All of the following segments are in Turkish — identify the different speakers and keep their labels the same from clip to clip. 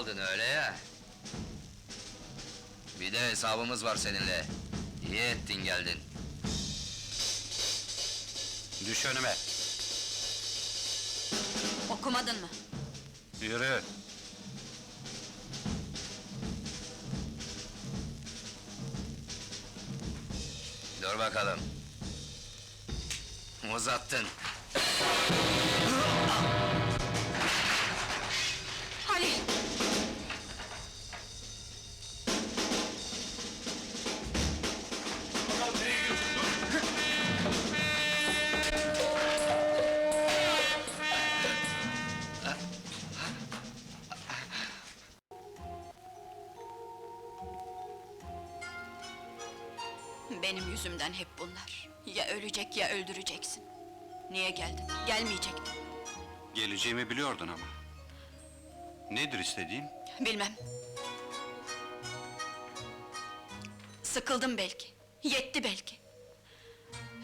Speaker 1: aldın öyle ya. Bir de hesabımız var seninle. İyi ettin geldin.
Speaker 2: Düş önüme.
Speaker 3: Okumadın mı?
Speaker 2: Yürü.
Speaker 1: Dur bakalım. Uzattın.
Speaker 3: Benim yüzümden hep bunlar. Ya ölecek ya öldüreceksin. Niye geldin? Gelmeyecektin.
Speaker 2: Geleceğimi biliyordun ama. Nedir istediğin?
Speaker 3: Bilmem. Sıkıldım belki. Yetti belki.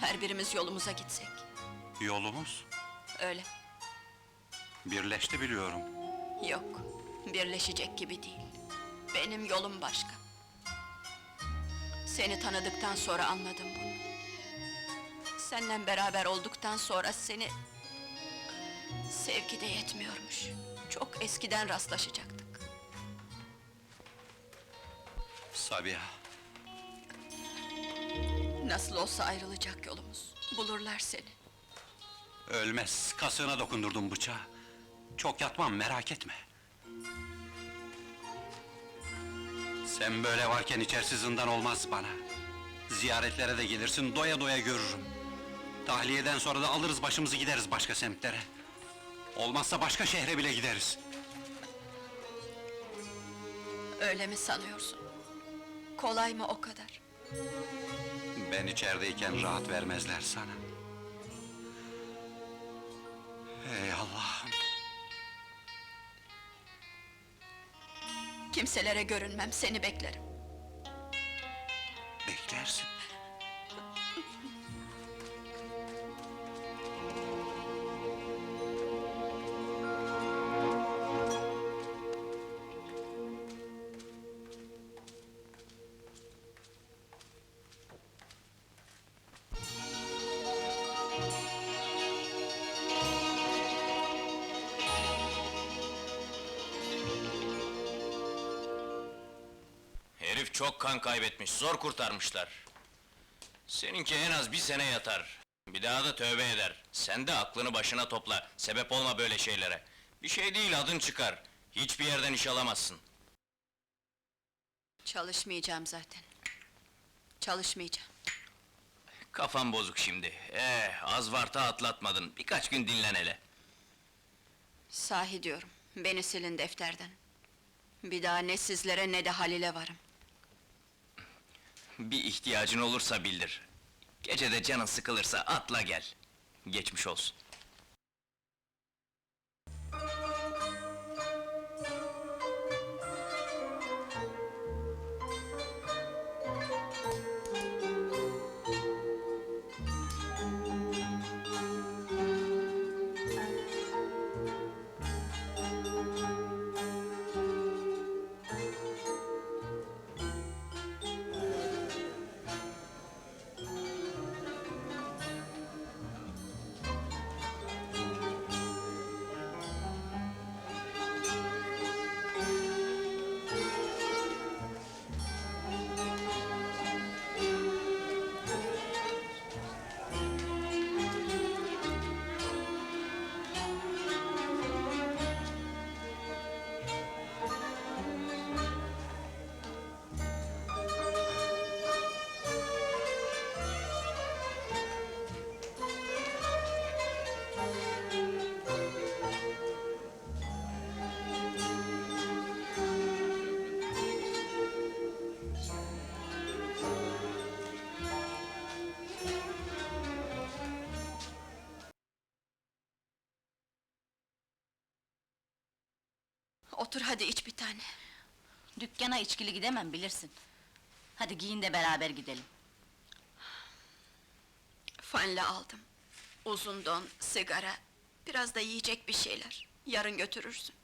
Speaker 3: Her birimiz yolumuza gitsek.
Speaker 2: Yolumuz
Speaker 3: Öyle.
Speaker 2: birleşti biliyorum.
Speaker 3: Yok. Birleşecek gibi değil. Benim yolum başka. Seni tanıdıktan sonra anladım bunu. Seninle beraber olduktan sonra seni... Sevgi de yetmiyormuş. Çok eskiden rastlaşacaktık.
Speaker 2: Sabiha,
Speaker 3: Nasıl olsa ayrılacak yolumuz. Bulurlar seni.
Speaker 2: ölmez. Kasığına dokundurdum bıçağı. Çok yatmam, merak etme. Sen böyle varken içerisi zindan olmaz bana. Ziyaretlere de gelirsin, doya doya görürüm. Tahliyeden sonra da alırız başımızı gideriz başka semtlere. Olmazsa başka şehre bile gideriz.
Speaker 3: Öyle mi sanıyorsun? Kolay mı o kadar?
Speaker 2: Ben içerideyken rahat vermezler sana.
Speaker 3: Kimselere görünmem, seni beklerim.
Speaker 4: Çok kan kaybetmiş, zor kurtarmışlar. Seninki en az bir sene yatar. Bir daha da tövbe eder. Sen de aklını başına topla, sebep olma böyle şeylere. Bir şey değil, adın çıkar. Hiçbir yerden iş alamazsın.
Speaker 3: Çalışmayacağım zaten. Çalışmayacağım.
Speaker 4: Kafan bozuk şimdi. Eh, az varta atlatmadın. Birkaç gün dinlen hele.
Speaker 3: Sahi diyorum, beni silin defterden. Bir daha ne sizlere ne de Halil'e varım.
Speaker 4: Bir ihtiyacın olursa bildir. Gece de canın sıkılırsa atla gel. Geçmiş olsun.
Speaker 3: Otur hadi iç bir tane.
Speaker 5: Dükkana içkili gidemem bilirsin. Hadi giyin de beraber gidelim.
Speaker 3: Fanla aldım. Uzun don, sigara, biraz da yiyecek bir şeyler. Yarın götürürsün.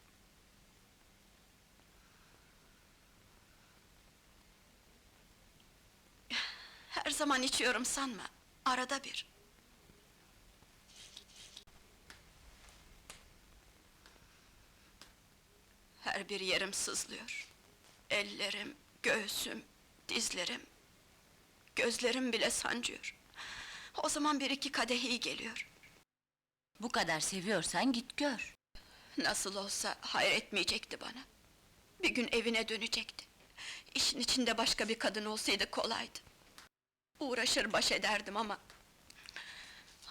Speaker 3: Her zaman içiyorum sanma, arada bir. Her bir yerim sızlıyor. Ellerim, göğsüm, dizlerim, gözlerim bile sancıyor. O zaman bir iki kadeh iyi geliyor.
Speaker 5: Bu kadar seviyorsan git gör.
Speaker 3: Nasıl olsa hayır etmeyecekti bana. Bir gün evine dönecekti. İşin içinde başka bir kadın olsaydı kolaydı. Uğraşır baş ederdim ama...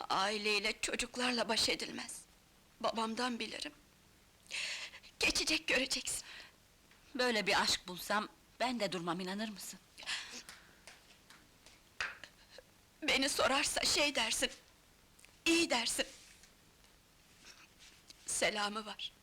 Speaker 3: ...aileyle, çocuklarla baş edilmez. Babamdan bilirim. Geçecek göreceksin.
Speaker 5: Böyle bir aşk bulsam ben de durmam inanır mısın?
Speaker 3: Beni sorarsa şey dersin... ...iyi dersin. Selamı var.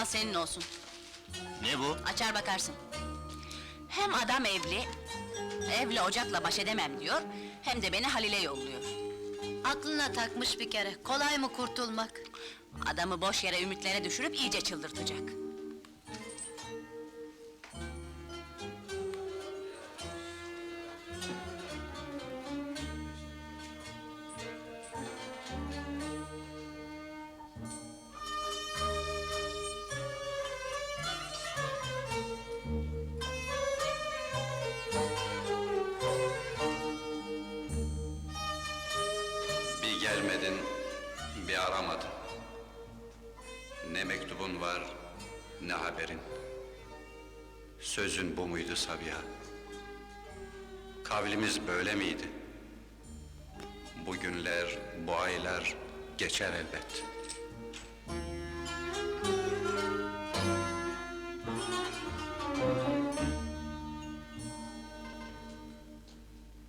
Speaker 5: Al senin olsun.
Speaker 4: Ne bu?
Speaker 5: Açar bakarsın. Hem adam evli, evle ocakla baş edemem diyor, hem de beni Halil'e yolluyor.
Speaker 6: Aklına takmış bir kere. Kolay mı kurtulmak?
Speaker 5: Adamı boş yere ümitlere düşürüp iyice çıldırtacak.
Speaker 2: Gelmedin, bir aramadın. Ne mektubun var, ne haberin. Sözün bu muydu Sabiha? Kavlimiz böyle miydi? Bu günler, bu aylar geçer elbet.